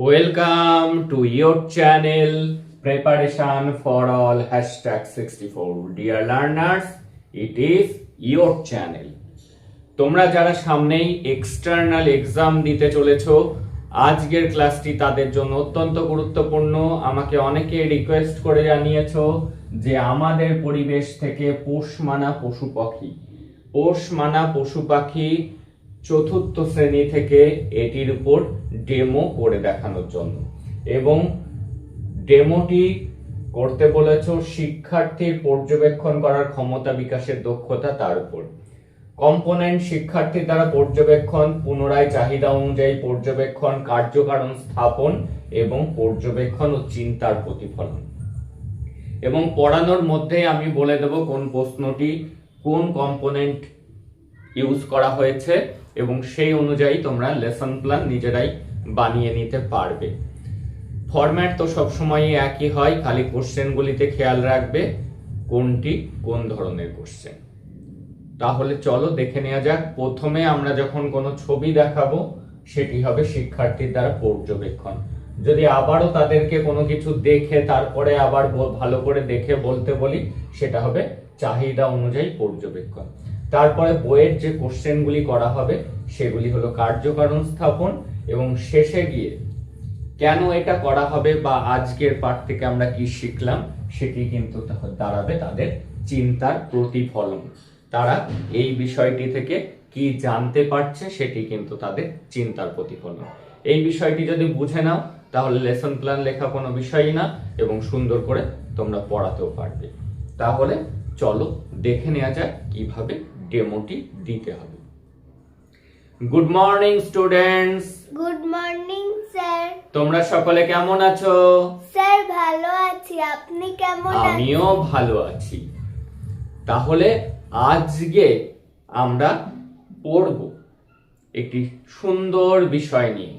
Welcome to your channel Preparation for All Hashtag 64 Dear learners, it is your channel. তোমরা যারা সামনেই external exam দিতে চলেছো আজকের ক্লাসটি তাদের জন্য অত্যন্ত গুরুত্বপূর্ণ। আমাকে অনেকে রিকোয়েস্ট করে জানিয়েছো যে আমাদের পরিবেশ থেকে পোষ মানা পশু পাখি। পোষ মানা পশু পাখি চতুর্থ শ্রেণি থেকে এটির উপর ডেমো করে দেখানোর জন্য। এবং ডেমোটি করতে বলেছ শিক্ষার্থীর পর্যবেক্ষণ করার ক্ষমতা বিকাশের দক্ষতা তার উপর। কম্পোনেন্ট শিক্ষার্থীর দ্বারা পর্যবেক্ষণ, পুনরায় চাহিদা অনুযায়ী পর্যবেক্ষণ, কার্যকারণ স্থাপন এবং পর্যবেক্ষণ ও চিন্তার প্রতিফলন। এবং পড়ানোর মধ্যে আমি বলে দেব কোন প্রশ্নটি কোন কম্পোনেন্ট ইউজ করা হয়েছে। এবং সেই অনুযায়ী তোমরা লেসন প্ল্যান নিজেরাই বানিয়ে নিতে পারবে। ফরম্যাট তো সবসময়ই একই হয়, খালি কোশ্চেনগুলিতে খেয়াল রাখবে কোনটি কোন ধরনের কোশ্চেন তাহলে চলো দেখে নেওয়া যাক, প্রথমে আমরা যখন কোনো ছবি দেখাবো, সেটি হবে শিক্ষার্থীর দ্বারা পর্যবেক্ষণ। যদি আবারও তাদেরকে কোনো কিছু দেখে, তারপরে আবার ভালো করে দেখে বলতে বলি, সেটা হবে চাহিদা অনুযায়ী পর্যবেক্ষণ। তারপরে বইয়ের যে কোশ্চেনগুলি করা হবে, সেগুলি হলো কার্যকারণ স্থাপন এবং শেষে গিয়ে কেন এটা করা হবে বা আজকের পাঠ থেকে আমরা কি শিখলাম, সেটি কিন্তু দাঁড়াবে তাদের চিন্তার প্রতিফলন। তারা এই বিষয়টি থেকে কি জানতে পারছে, সেটি কিন্তু তাদের চিন্তার প্রতিফলন। এই বিষয়টি যদি বুঝে নাও, তাহলে লেসন প্ল্যান লেখা কোনো বিষয়ই না এবং সুন্দর করে তোমরা পড়াতেও পারবে। তাহলে চলো দেখে নেওয়া যাক কীভাবে ডেমোটি দিতে হবে। Good morning students good morning sir তোমরা সকলে কেমন আছো? স্যার ভালো আছি। আপনি কেমন আছেন? আমিও ভালো আছি। তাহলে আজকে আমরা পড়ব একটি সুন্দর বিষয় নিয়ে।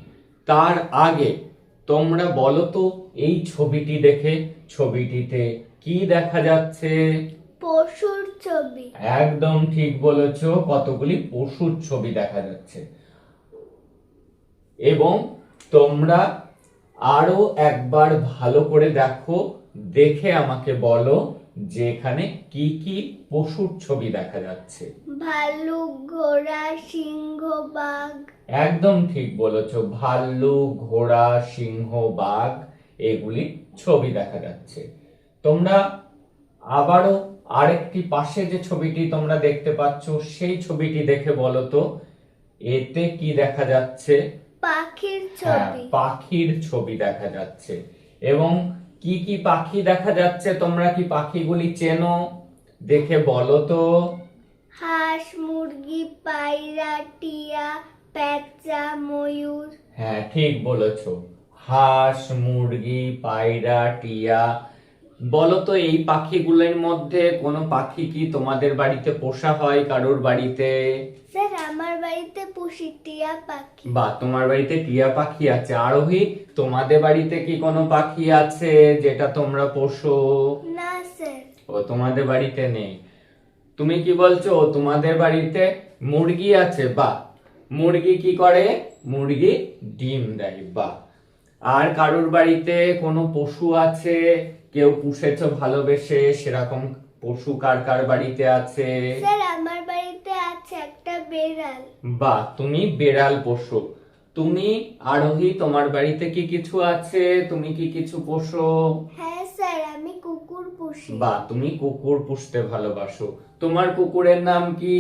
তার আগে তোমরা বলো তো এই ছবিটি দেখে ছবিটিতে কি দেখা যাচ্ছে? পশুর ছবি। একদম ঠিক বলেছ কতগুলি পশুর ছবি দেখা যাচ্ছে। এবং তোমরা আরও একবার ভালো করে দেখো দেখে আমাকে বলো যে এখানে কি কি পশুর ছবি দেখা যাচ্ছে। ভালুক ঘোড়া সিংহ বাঘ। একদম ঠিক বলেছ ভাল্লুক ঘোড়া সিংহ বাঘ এগুলি ছবি দেখা যাচ্ছে। তোমরা আবারও আরেকটি পাশে যে ছবিটি তোমরা দেখতে পাচ্ছ সেই ছবিটি দেখে বলো তো এতে কি দেখা যাচ্ছে? পাখির হ্যাঁ ছবি। পাখির ছবি দেখা যাচ্ছে। এবং কি কি পাখি দেখা যাচ্ছে তোমরা কি পাখিগুলি চেনো? দেখে বলো তো। হাঁস মুরগি পায়রা টিয়া পেঁচা ময়ূর। হ্যাঁ ঠিক বলেছ। হাঁস মুরগি পায়রা টিয়া বলো তো এই পাখিগুলোর মধ্যে কোনো পাখি কি তোমাদের বাড়িতে পোষা হয়? কারোর বাড়িতে? স্যার আমার বাড়িতে পুষি টিয়া পাখি। বা তোমার বাড়িতে টিয়া পাখি আছে? আরোহী তোমাদের বাড়িতে কি কোনো পাখি আছে যেটা তোমরা পোষো? না স্যার। ও তোমাদের বাড়িতে নেই। তুমি কি বলছো তোমাদের বাড়িতে মুরগি আছে? বা মুরগি কি করে? মুরগি ডিম দেয় বা। আর কারোর বাড়িতে কোনো পশু আছে? কেউ পুষেছো ভালোবেসে? সেরকম পশু কার কার বাড়িতে আছে? স্যার আমার বাড়িতে আছে একটা বেড়াল। বা তুমি বেড়াল পশু। তুমি আরোহী তোমার বাড়িতে কি কিছু আছে? তুমি কি কিছু পোষো হ্যাঁ স্যার আমি কুকুর পুষি। বা তুমি কুকুর পুষতে ভালোবাসো। তোমার কুকুরের নাম কি?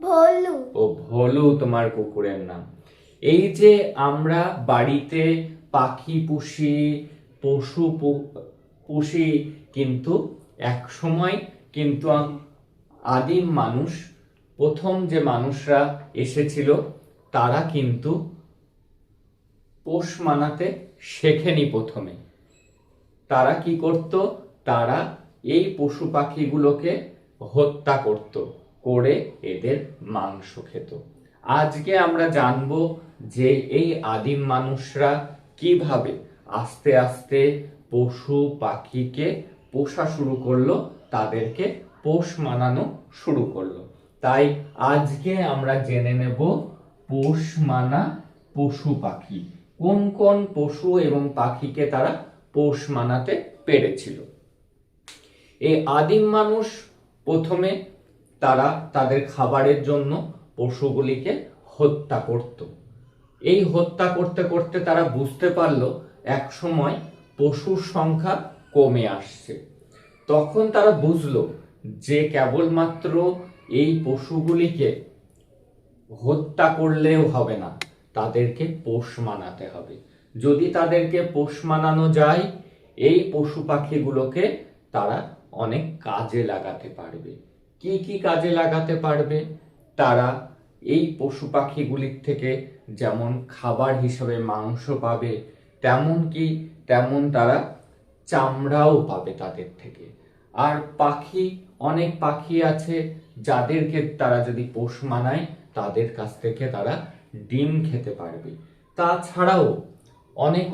ভলু। ও ভলু তোমার কুকুরের নাম। এই যে আমরা বাড়িতে পাখি পুষি পশু পুষি কিন্তু এক সময় কিন্তু আদিম মানুষ, প্রথম যে মানুষরা এসেছিল, তারা কিন্তু পোষ মানাতে শেখেনি প্রথমে। তারা কি করত? তারা এই পশু পাখিগুলোকে হত্যা করত, করে এদের মাংস খেত। আজকে আমরা জানব যে এই আদিম মানুষরা কীভাবে আস্তে আস্তে পশু পাখিকে পোষা শুরু করল, তাদেরকে পোষ মানানো শুরু করল। তাই আজকে আমরা জেনে নেব পোষ মানা পশু পাখি। কোন কোন পশু এবং পাখিকে তারা পোষ মানাতে পেরেছিল? এই আদিম মানুষ প্রথমে তারা তাদের খাবারের জন্য পশুগুলিকে হত্যা করত। এই হত্যা করতে করতে তারা বুঝতে পারল এক সময় পশুর সংখ্যা কমে আসছে। তখন তারা বুঝলো যে কেবলমাত্র এই পশুগুলিকে হত্যা করলেও হবে না, তাদেরকে পোষ মানাতে হবে। যদি তাদেরকে পোষ মানানো যায়, এই পশু পাখিগুলোকে তারা অনেক কাজে লাগাতে পারবে। কি কি কাজে লাগাতে পারবে? তারা এই পশু পাখিগুলির থেকে যেমন খাবার হিসেবে মাংস পাবে তেমন কি তেমন তারা চামড়াও পাবে তাদের থেকে। আর পাখি, অনেক পাখি আছে যাদেরকে তারা যদি পোষ মানায়, তাদের কাছ থেকে তারা ডিম খেতে পারবে। তাছাড়াও অনেক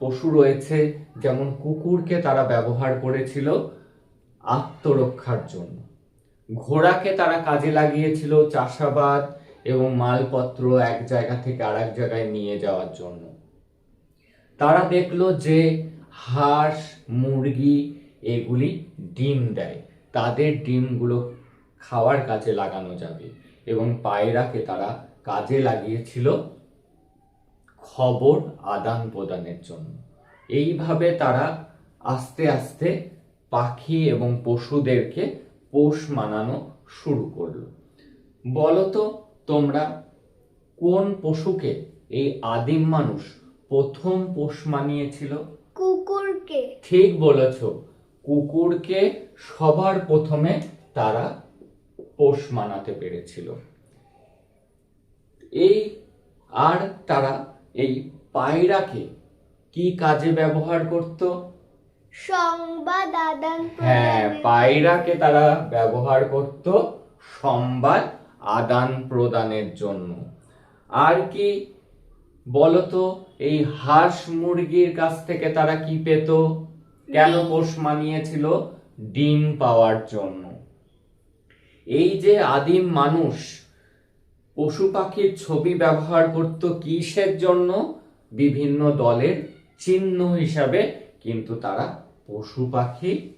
পশু রয়েছে, যেমন কুকুরকে তারা ব্যবহার করেছিল আত্মরক্ষার জন্য। ঘোড়াকে তারা কাজে লাগিয়েছিল চাষাবাদ এবং মালপত্র এক জায়গা থেকে আরেক জায়গায় নিয়ে যাওয়ার জন্য। তারা দেখল যে হাঁস, মুরগি এগুলি ডিম দেয়। তাদের ডিমগুলো খাওয়ার কাজে লাগানো যাবে এবং পায়রাকে তারা কাজে লাগিয়েছিল খবর আদান প্রদানের জন্য। এইভাবে তারা আস্তে আস্তে পাখি এবং পশুদেরকে পোষ মানানো শুরু করল। বলতো তোমরা কোন পশুকে এই আদিম মানুষ প্রথম পোষ মানিয়েছিল? কুকুরকে। ঠিক বলেছ। কুকুরকে সবার প্রথমে তারা পোষ মানাতে পেরেছিল। এই আর তারা এই পায়রাকে কি কাজে ব্যবহার করত? সংবাদ আদান হ্যাঁ পায়রাকে তারা ব্যবহার করত সংবাদ আদান প্রদানের জন্য। আর কি বলতো, এই হাঁস মুরগির কাছ থেকে তারা কি পেত? কেন। পোষ মানিয়েছিল? ডিম পাওয়ার জন্য। এই যে আদিম মানুষ পশু পাখির ছবি ব্যবহার করত কিসের জন্য? বিভিন্ন দলের চিহ্ন হিসাবে কিন্তু তারা পশু পাখি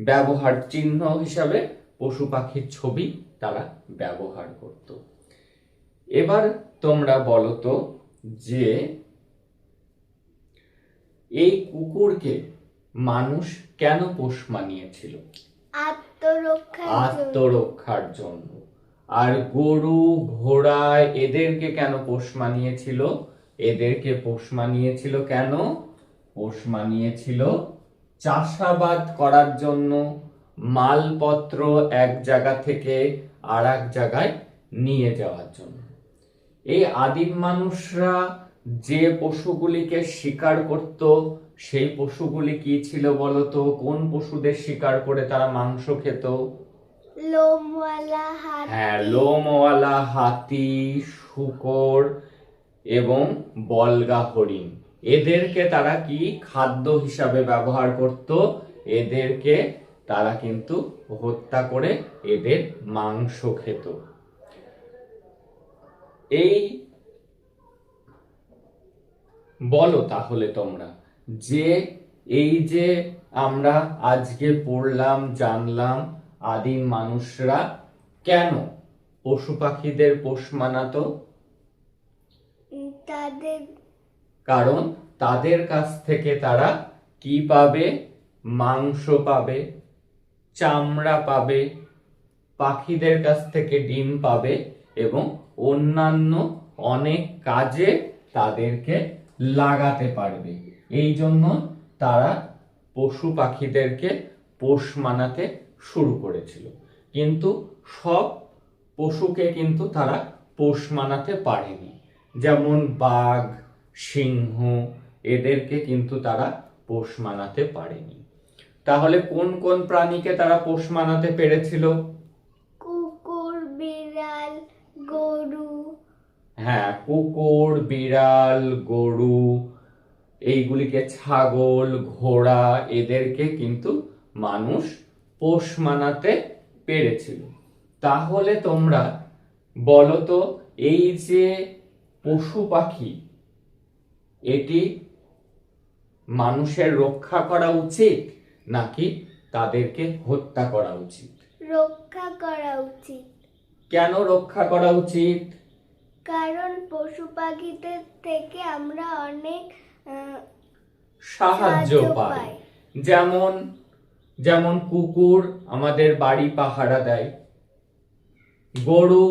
ব্যবহার, চিহ্ন হিসাবে পশু পাখির ছবি তারা ব্যবহার করত। এবার তোমরা বলো তো যে এই কুকুরকে মানুষ কেন পোষ মানিয়েছিল? আত্মরক্ষার জন্য। আত্মরক্ষার জন্য। আর গরু ঘোড়া এদেরকে কেন পোষ মানিয়েছিল? এদেরকে পোষ মানিয়েছিল কেন? পোষ মানিয়েছিল চাষাবাদ করার জন্য। মালপত্র এক জায়গা থেকে আর এক জায়গায় নিয়ে যাওয়ার জন্য। এই আদিম মানুষরা যে পশুগুলিকে শিকার করত সেই পশুগুলি কি ছিল বলতো? কোন পশুদের শিকার করে তারা মাংস খেত? হ্যাঁ লোমওয়ালা হাতি শুকর এবং বলগা হরিণ এদেরকে তারা কি খাদ্য হিসাবে ব্যবহার করত? এদেরকে তারা কিন্তু হত্যা করে এদের মাংস খেত। এই বলো তাহলে তোমরা যে এই যে আমরা আজকে পড়লাম জানলাম আদিম মানুষরা কেন পশু পাখিদের পোষ মানাতো? তাদের কারণ তাদের কাছ থেকে তারা কি পাবে? মাংস পাবে চামড়া পাবে পাখিদের কাছ থেকে ডিম পাবে এবং অন্যান্য অনেক কাজে তাদেরকে লাগাতে পারবে। এই জন্য তারা পশু পাখিদেরকে পোষ মানাতে শুরু করেছিল। কিন্তু সব পশুকে কিন্তু তারা পোষ মানাতে পারেনি। যেমন বাঘ, সিংহ, এদেরকে কিন্তু তারা পোষ মানাতে পারেনি। তাহলে কোন কোন প্রাণীকে তারা পোষ মানাতে পেরেছিল? হ্যাঁ কুকুর বিড়াল গরু এইগুলিকে ছাগল ঘোড়া এদেরকে কিন্তু মানুষ পোষ মানাতে পেরেছিল। তাহলে তোমরা বলো তো এই যে পশু পাখি এটি মানুষের রক্ষা করা উচিত নাকি তাদেরকে হত্যা করা উচিত? রক্ষা করা উচিত। কেন রক্ষা করা উচিত? কারণ পশু পাখিদের থেকে আমরা অনেক সাহায্য পাই। যেমন যেমন কুকুর আমাদের বাড়ি পাহারা দেয় গরু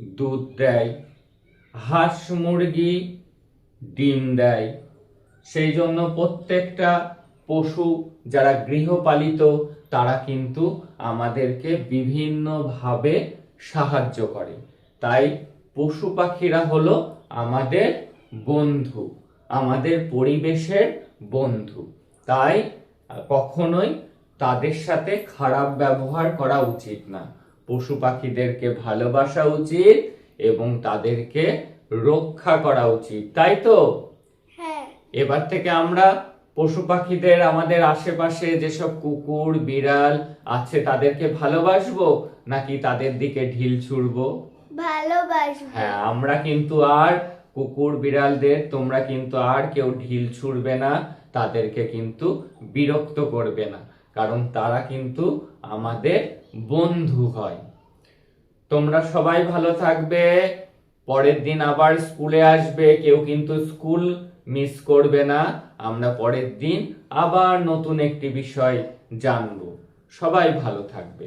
দুধ দেয় হাঁস মুরগি ডিম দেয়। সেই জন্য প্রত্যেকটা পশু যারা গৃহপালিত তারা কিন্তু আমাদেরকে বিভিন্নভাবে সাহায্য করে। তাই পশু পাখিরা হলো আমাদের বন্ধু আমাদের পরিবেশের বন্ধু। তাই কখনোই তাদের সাথে খারাপ ব্যবহার করা উচিত না। পশু পাখিদেরকে ভালোবাসা উচিত এবং তাদেরকে রক্ষা করা উচিত তাই তো? হ্যাঁ। এবার থেকে আমরা পশু পাখিদের আমাদের আশেপাশে যেসব কুকুর বিড়াল আছে তাদেরকে ভালোবাসবো নাকি তাদের দিকে ঢিল ছুড়বো? ভালোবাসবো। হ্যাঁ আমরা কিন্তু আর কুকুর বিড়ালদের, তোমরা কিন্তু আর কেউ ঢিল ছুড়বে না, তাদেরকে কিন্তু বিরক্ত করবে না, কারণ তারা কিন্তু আমাদের বন্ধু হয়। তোমরা সবাই ভালো থাকবে, পরের দিন আবার স্কুলে আসবে, কেউ কিন্তু স্কুল মিস করবে না, আমরা পরের দিন আবার নতুন একটি বিষয় জানব। সবাই ভালো থাকবে।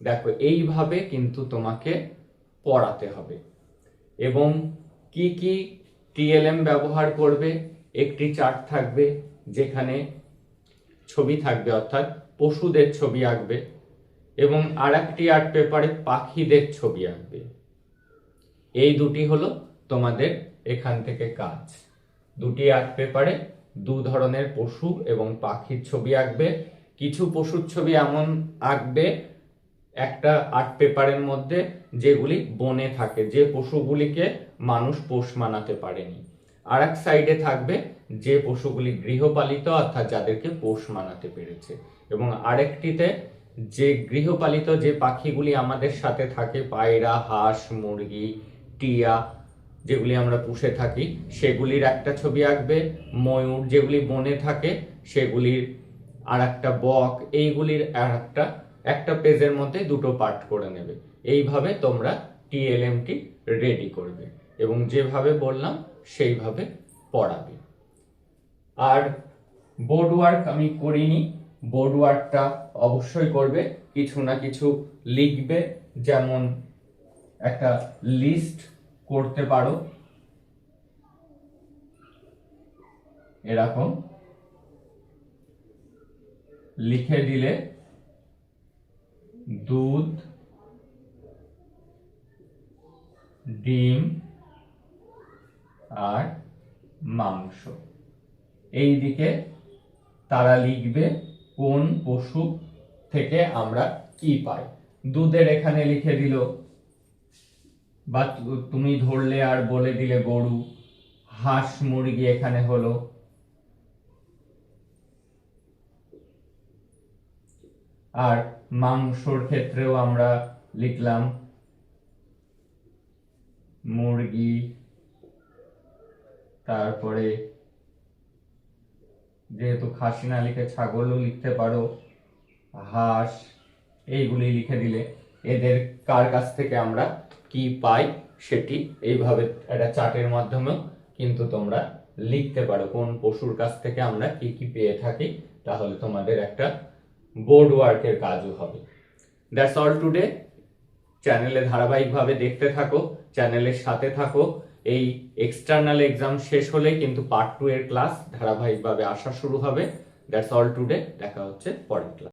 দেখো, এইভাবে কিন্তু তোমাকে পড়াতে হবে। এবং কি কি টিএলএম ব্যবহার করবে, একটি চার্ট থাকবে যেখানে ছবি থাকবে, অর্থাৎ পশুদের ছবি আঁকবে এবং আর একটি আর্ট পেপারে পাখিদের ছবি আঁকবে। এই দুটি হলো তোমাদের এখান থেকে কাজ। দুটি আর্ট পেপারে দু ধরনের পশু এবং পাখির ছবি আঁকবে। কিছু পশুর ছবি এমন আঁকবে একটা আর্ট পেপারের মধ্যে যেগুলি বনে থাকে, যে পশুগুলিকে মানুষ পোষ মানাতে পারেনি। আর এক সাইডে থাকবে যে পশুগুলি গৃহপালিত, অর্থাৎ যাদেরকে পোষ মানাতে পেরেছে। এবং আরেকটিতে যে গৃহপালিত যে পাখিগুলি আমাদের সাথে থাকে, পায়রা, হাঁস, মুরগি, টিয়া, যেগুলি আমরা পুষে থাকি, সেগুলির একটা ছবি আঁকবে, ময়ূর যেগুলি বনে থাকে, সেগুলির আর একটা বক, এইগুলির আর একটা একটা পেজের মধ্যে দুটো পার্ট করে নেবে। এইভাবে তোমরা টিএলএমটি রেডি করবে এবং যেভাবে বললাম, সেইভাবে পড়াবে। আর বোর্ড ওয়ার্ক আমি করিনি। বোর্ড ওয়ার্কটা অবশ্যই করবে। কিছু না কিছু লিখবে। যেমন একটা লিস্ট করতে পারো। এরকম। লিখে দিলে দুধ, ডিম আর মাংস। এই দিকে তারা লিখবে কোন পশু থেকে আমরা কি পাই। দুধের এখানে লিখে দিল, বা তুমি ধরলে আর বলে দিলে গরু, হাঁস মুরগি এখানে হলো। আর মাংসর ক্ষেত্রেও আমরা লিখলাম মুরগি, তারপরে যেহেতু খাসি না লিখে ছাগলও লিখতে পারো, হাঁস এইগুলি লিখে দিলে এদের কার কাছ থেকে আমরা কি পাই সেটি এইভাবে একটা চার্টের মাধ্যমেও কিন্তু তোমরা লিখতে পারো। কোন পশুর কাছ থেকে আমরা কি কি পেয়ে থাকি, তাহলে তোমাদের একটা বোর্ড ওয়ার্কের কাজও হবে। দ্যাটস অল টুডে চ্যানেলে ধারাবাহিকভাবে দেখতে থাকো চ্যানেলের সাথে থাকো। এই এক্সটার্নাল এক্সাম শেষ হলে কিন্তু পার্ট টু এর ক্লাস ধারাবাহিকভাবে আসা শুরু হবে। দ্যাটস অল টুডে দেখা হচ্ছে পরের ক্লাস